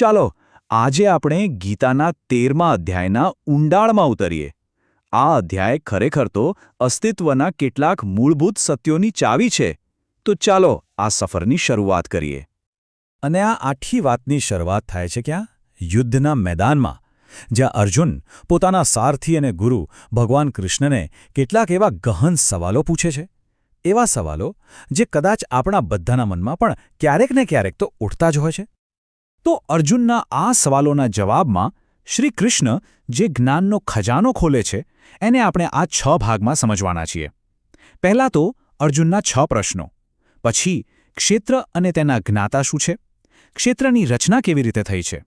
ચાલો, આજે આપણે ગીતાના તેરમા અધ્યાયના ઊંડાણમાં ઉતરીએ. આ અધ્યાય ખરેખર તો અસ્તિત્વના કેટલાક મૂળભૂત સત્યોની ચાવી છે. તો ચાલો, આ સફરની શરૂઆત કરીએ. અને આ આઠી વાતની શરૂઆત થાય છે ક્યાં? યુદ્ધના મેદાનમાં, જ્યાં અર્જુન પોતાના સારથી અને ગુરુ ભગવાન કૃષ્ણને કેટલાક એવા ગહન સવાલો પૂછે છે. એવા સવાલો જે કદાચ આપણા બધાના મનમાં પણ ક્યારેક ને ક્યારેક તો ઉઠતા જ હોય છે. તો અર્જુનના આ સવાલોના જવાબમાં શ્રી કૃષ્ણ જે જ્ઞાનનો ખજાનો ખોલે છે, એને આપણે આ છ ભાગમાં સમજવાના છીએ. પહેલાં તો અર્જુનના છ પ્રશ્નો. પછી ક્ષેત્ર અને તેના જ્ઞાતા શું છે? ક્ષેત્રની રચના કેવી રીતે થઈ છે?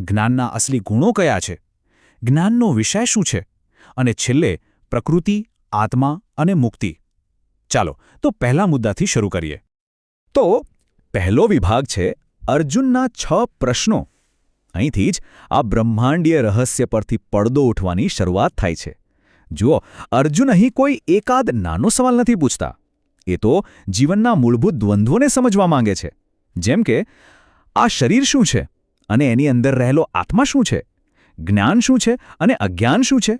જ્ઞાનના અસલી ગુણો કયા છે? જ્ઞાનનો વિષય શું છે? અને છેલ્લે પ્રકૃતિ, આત્મા અને મુક્તિ. ચાલો, તો પહેલા મુદ્દાથી શરૂ કરીએ. તો પહેલો વિભાગ છે અર્જુનના છ પ્રશ્નો. અહીંથી જ આ બ્રહ્માંડીય રહસ્ય પરથી પડદો ઉઠવાની શરૂઆત થાય છે. જુઓ, અર્જુન અહીં કોઈ એકાદ નાનો સવાલ નથી પૂછતા. એ તો જીવનના મૂળભૂત દ્વંદ્વોને સમજવા માંગે છે. જેમ કે, આ શરીર શું છે? અને એની અંદર રહેલો આત્મા શું છે? જ્ઞાન શું છે? અને અજ્ઞાન શું છે?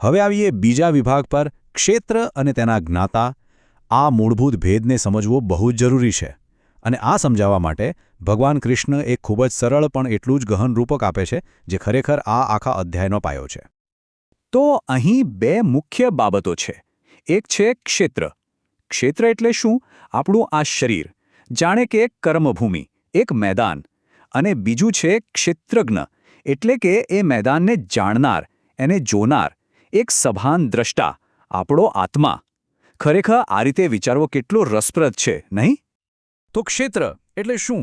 હવે આવીએ બીજા વિભાગ પર. ક્ષેત્ર અને તેના જ્ઞાતા. આ મૂળભૂત ભેદને સમજવો બહુ જરૂરી છે. અને આ સમજાવવા માટે ભગવાન કૃષ્ણ એક ખૂબ જ સરળ પણ એટલું જ ગહન રૂપક આપે છે, જે ખરેખર આ આખા અધ્યાયનો પાયો છે. તો અહીં બે મુખ્ય બાબતો છે. એક છે ક્ષેત્ર. ક્ષેત્ર એટલે શું? આપણું આ શરીર. જાણે કે એક કર્મભૂમિ, એક મેદાન. અને બીજું છે ક્ષેત્રજ્ઞ, એટલે કે એ મેદાનને જાણનાર, એને જોનાર. એક સભાન દ્રષ્ટા, આપણો આત્મા. ખરેખર આ રીતે વિચારવો કેટલો રસપ્રદ છે, નહીં? તો ક્ષેત્ર એટલે શું?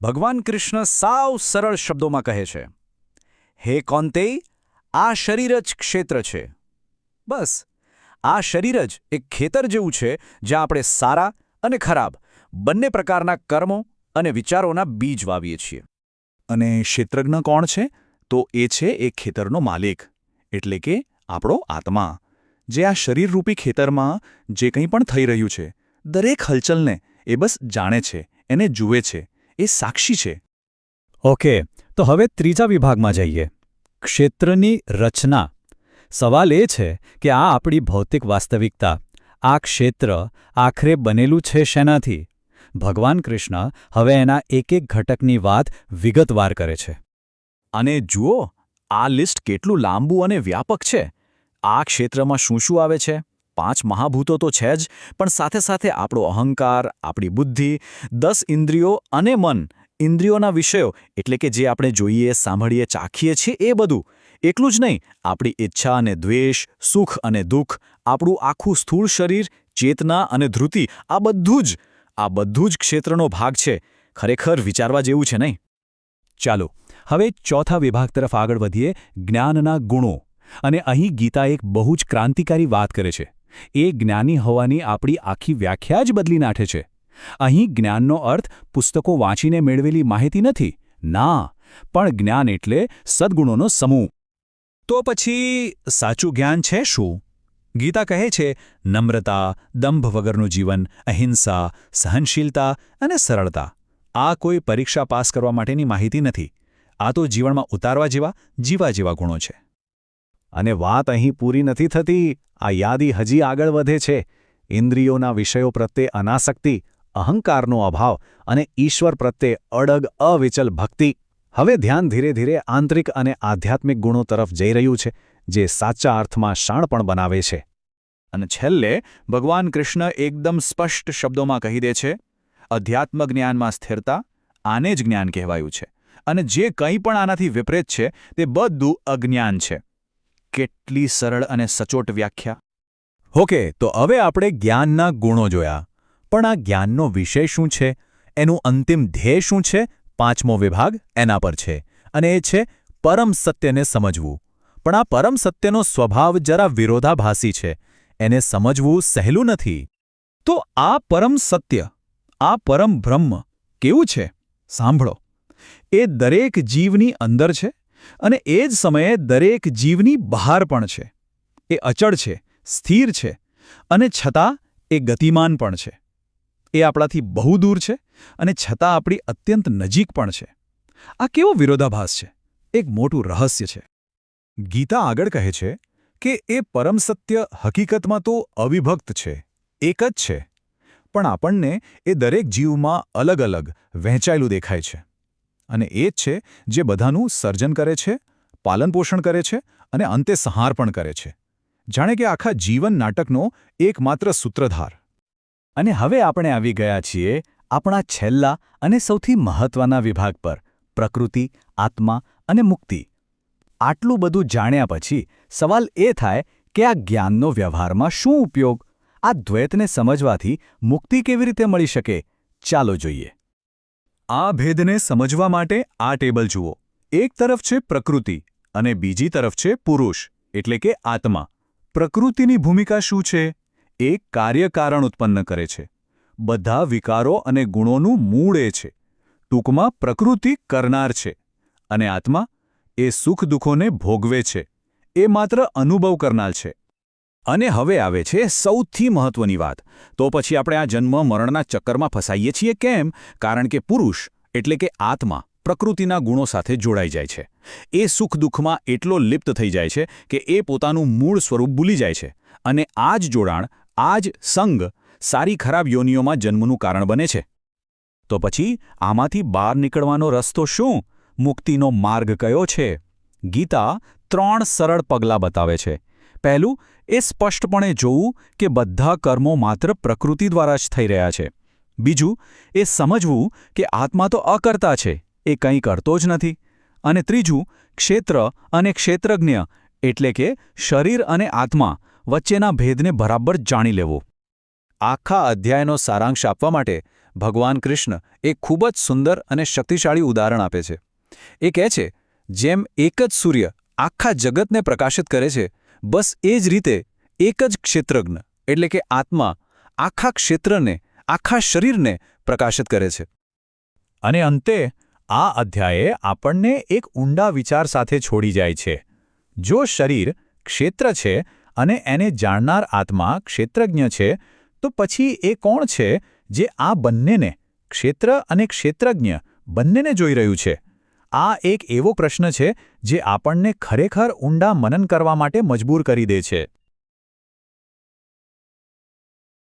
ભગવાન કૃષ્ણ સાવ સરળ શબ્દોમાં કહે છે, હે કોંતેય આ શરીર જ ક્ષેત્ર છે. બસ, આ શરીર જ એક ખેતર જેવું છે, જ્યાં આપણે સારા અને ખરાબ બંને પ્રકારના કર્મો અને વિચારોના બીજ વાવીએ છીએ. અને ક્ષેત્રજ્ઞ કોણ છે? તો એ છે એ ખેતરનો માલિક, એટલે કે આપણો આત્મા, જે આ શરીરરૂપી ખેતરમાં જે કંઈ પણ થઈ રહ્યું છે, દરેક હલચલને એ બસ જાણે છે એને જુએ છે એ સાક્ષી છે. ઓકે તો હવે ત્રીજા વિભાગમાં જઈએ. ક્ષેત્રની રચના. સવાલ એ છે કે આ આપણી ભૌતિક વાસ્તવિકતા. આ ક્ષેત્ર આખરે બનેલું છે શેનાથી? ભગવાન કૃષ્ણ હવે એના એક એક ઘટકની વાત વિગતવાર કરે છે. અને જુઓ આ લિસ્ટ કેટલું લાંબુ અને વ્યાપક છે. આ ક્ષેત્રમાં શું શું આવે છે? પાંચ મહાભૂતો તો છે જ, પણ સાથે સાથે આપણો અહંકાર, આપણી બુદ્ધિ, દસ ઇન્દ્રિયો અને મન, ઇન્દ્રિયોના વિષયો, એટલે કે જે આપણે જોઈએ, સાંભળીએ, ચાખીએ છીએ, એ બધું. એટલું જ નહીં, આપણી ઈચ્છા અને દ્વેષ, સુખ અને દુઃખ, આપણું આખું સ્થૂળ શરીર, ચેતના અને ધૃતિ આ બધું જ, આ બધું જ ક્ષેત્રનો ભાગ છે. ખરેખર વિચારવા જેવું છે નહીં? ચાલો, હવે ચોથા વિભાગ તરફ આગળ વધીએ, જ્ઞાનના ગુણો. અને અહીં ગીતા એક બહુ જ ક્રાંતિકારી વાત કરે છે. એ જ્ઞાની હોવાની આપણી આખી વ્યાખ્યા જ બદલી નાખે છે. અહીં જ્ઞાનનો અર્થ પુસ્તકો વાંચીને મેળવેલી માહિતી નથી. ના, પણ જ્ઞાન એટલે સદ્ગુણોનો સમૂહ. તો પછી સાચું જ્ઞાન છે શું? ગીતા કહે છે, નમ્રતા, દંભ વગરનું જીવન, અહિંસા, સહનશીલતા અને સરળતા. આ કોઈ પરીક્ષા પાસ કરવા માટેની માહિતી નથી. આ તો જીવનમાં ઉતારવા જેવા, જીવા જેવા ગુણો છે. અને વાત અહીં પૂરી નથી થતી, આ યાદી હજી આગળ વધે છે. ઇન્દ્રિયોના વિષયો પ્રત્યે અનાસક્તિ, અહંકારનો અભાવ અને ઈશ્વર પ્રત્યે અડગ, અવિચલ ભક્તિ. હવે ધ્યાન ધીરે ધીરે આંતરિક અને આધ્યાત્મિક ગુણો તરફ જઈ રહ્યું છે, જે સાચા અર્થમાં શાણપણ બનાવે છે. અને છેલ્લે, ભગવાન કૃષ્ણ એકદમ સ્પષ્ટ શબ્દોમાં કહી દે છે, અધ્યાત્મ જ્ઞાનમાં સ્થિરતા આને જ જ્ઞાન કહેવાયું છે. અને જે કંઈ પણ આનાથી વિપરીત છે, તે બધું અજ્ઞાન છે. કેટલી સરળ અને સચોટ વ્યાખ્યા. ઓકે, તો હવે આપણે જ્ઞાનના ગુણો જોયા. પણ આ જ્ઞાનનો વિષય શું છે? એનું અંતિમ ધ્યેય શું છે? પાંચમો વિભાગ એના પર છે. અને એ છે પરમ સત્યને સમજવું. પણ આ પરમ સત્યનો સ્વભાવ જરા વિરોધાભાસી છે. એને સમજવું સહેલું નથી. તો આ પરમ સત્ય, આ પરમ બ્રહ્મ કેવું છે? સાંભળો. એ દરેક જીવની અંદર છે. અને એ જ સમયે દરેક જીવની બહાર પણ છે. એ અચળ છે, સ્થિર છે અને છતાં એ ગતિમાન પણ છે. એ આપણાથી બહુ દૂર છે અને છતાં આપણી અત્યંત નજીક પણ છે. આ કેવો વિરોધાભાસ છે? એક મોટું રહસ્ય છે. ગીતા આગળ કહે છે કે એ પરમ સત્ય હકીકતમાં તો અવિભક્ત છે, એક જ છે. પણ આપણને એ દરેક જીવમાં અલગ અલગ વહેંચાયેલું દેખાય છે. અને એ જ છે જે બધાનું સર્જન કરે છે પાલનપોષણ કરે છે અને અંતે સંહાર પણ કરે છે. જાણે કે આખા જીવન નાટકનો એકમાત્ર સૂત્રધાર. અને હવે આપણે આવી ગયા છીએ આપણા છેલ્લા અને સૌથી મહત્વના વિભાગ પર, પ્રકૃતિ, આત્મા અને મુક્તિ. આટલું બધું જાણ્યા પછી સવાલ એ થાય કે આ જ્ઞાનનો વ્યવહારમાં શું ઉપયોગ? આ દ્વૈતને સમજવાથી મુક્તિ કેવી રીતે મળી શકે? ચાલો જોઈએ. આ ભેદને સમજવા માટે આ ટેબલ જુઓ. એક તરફ છે પ્રકૃતિ અને બીજી તરફ છે પુરુષ, એટલે કે આત્મા. પ્રકૃતિની ભૂમિકા શું છે? એ કાર્યકારણ ઉત્પન્ન કરે છે. બધા વિકારો અને ગુણોનું મૂળ એ છે. ટૂંકમાં પ્રકૃતિ કરનાર છે અને આત્મા એ સુખ દુઃખોને ભોગવે છે. એ માત્ર અનુભવ કરનાર છે. અને હવે આવે છે સૌથી મહત્વની વાત. તો પછી આપણે આ જન્મ મરણના ચક્કરમાં ફસાઈએ છીએ કેમ? કારણ કે પુરુષ, એટલે કે આત્મા, પ્રકૃતિના ગુણો સાથે જોડાઈ જાય છે. એ સુખ દુઃખમાં એટલો લિપ્ત થઈ જાય છે કે એ પોતાનું મૂળ સ્વરૂપ ભૂલી જાય છે. અને આ જ જોડાણ, આ જ સંગ, સારી ખરાબ યોનિઓમાં જન્મનું કારણ બને છે. તો પછી, આમાંથી બહાર નીકળવાનો રસ્તો શું? મુક્તિનો માર્ગ કયો છે? ગીતા ત્રણ સરળ પગલાં બતાવે છે. પહેલું એ સ્પષ્ટપણે જોવું કે બધા કર્મો માત્ર પ્રકૃતિ દ્વારા જ થઈ રહ્યા છે. બીજું, એ સમજવું કે આત્મા તો અકર્તા છે, એ કંઈ કરતો જ નથી. અને ત્રીજું, ક્ષેત્ર અને ક્ષેત્રજ્ઞ એટલે કે શરીર અને આત્મા વચ્ચેના ભેદને બરાબર જાણી લેવો. આખા અધ્યાયનો સારાંશ આપવા માટે ભગવાન કૃષ્ણ એક ખૂબ જ સુંદર અને શક્તિશાળી ઉદાહરણ આપે છે. એ કહે છે, જેમ એક જ સૂર્ય આખા જગતને પ્રકાશિત કરે છે બસ એ જ રીતે એક જ ક્ષેત્રજ્ઞ, એટલે કે આત્મા, આખા ક્ષેત્રને, આખા શરીરને પ્રકાશિત કરે છે. અને અંતે, આ અધ્યાયે આપણને એક ઊંડા વિચાર સાથે છોડી જાય છે. જો શરીર ક્ષેત્ર છે અને એને જાણનાર આત્મા ક્ષેત્રજ્ઞ છે, તો પછી એ કોણ છે જે આ બંનેને, ક્ષેત્ર અને ક્ષેત્રજ્ઞ બંનેને જોઈ રહ્યું છે? આ એક એવો પ્રશ્ન છે જે આપણને ખરેખર ઊંડા મનન કરવા માટે મજબૂર કરી દે છે.